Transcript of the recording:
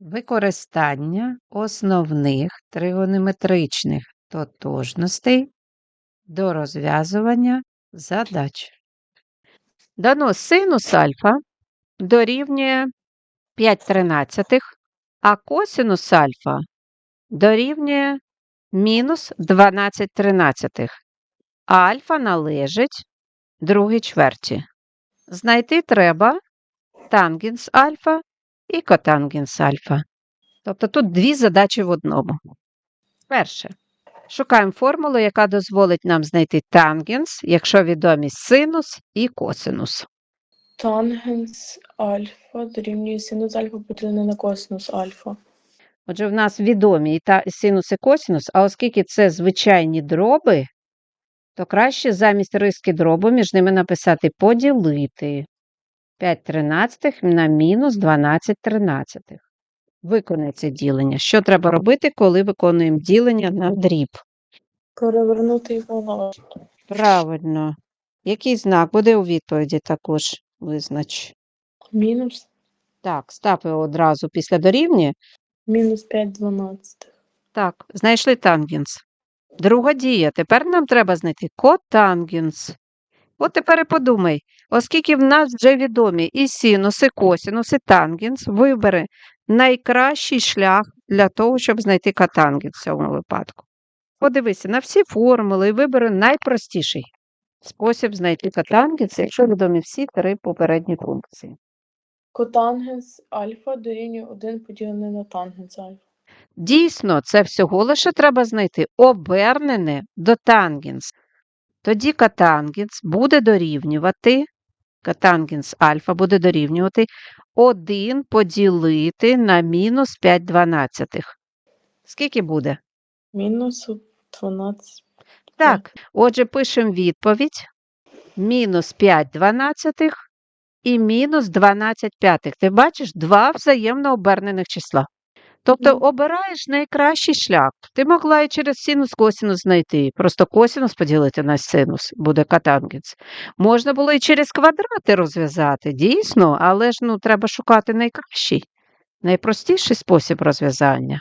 Використання основних тригонометричних тотожностей до розв'язування задач. Дано синус альфа дорівнює 5 тринадцятих, а косинус альфа дорівнює мінус 12 тринадцятих, а альфа належить другій чверті. Знайти треба тангенс альфа і котангенс альфа. Тобто тут дві задачі в одному. Перше. Шукаємо формулу, яка дозволить нам знайти тангенс, якщо відомі синус і косинус. Тангенс альфа дорівнює синус альфа поділене на косинус альфа. Отже, в нас відомі і та і синус і косинус, а оскільки це звичайні дроби, то краще замість риски дробу між ними написати поділити 5 тринадцятих на мінус 12 тринадцятих. Виконай це ділення. Що треба робити, коли виконуємо ділення на дріб? Перевернути його Правильно. Який знак буде у відповіді також визнач. мінус, Так, став його одразу після дорівнює. мінус 5 дванадцятих. Так, знайшли тангенс. Друга дія. Тепер нам треба знайти котангенс. От тепер і подумай, оскільки в нас вже відомі і синус, і косинус, і тангенс, вибери найкращий шлях для того, щоб знайти котангенс в цьому випадку. Подивися на всі формули і вибери найпростіший спосіб знайти котангенс, якщо відомі всі три попередні функції. Котангенс альфа дорівнює 1 поділене на тангенс альфа. Дійсно, це всього лише треба знайти обернене до тангенс. Тоді котангенс буде дорівнювати, котангенс альфа буде дорівнювати 1 поділити на мінус 5 дванадцятих. Скільки буде? Мінус 12. Так, отже, пишемо відповідь. Мінус 5 дванадцятих і мінус 12 п'ятих. Ти бачиш два взаємно обернених числа. Тобто обираєш найкращий шлях. Ти могла і через синус косинус знайти. Просто косінус поділити на синус, буде катангенс. Можна було і через квадрати розв'язати, дійсно, але ж ну, треба шукати найкращий, найпростіший спосіб розв'язання.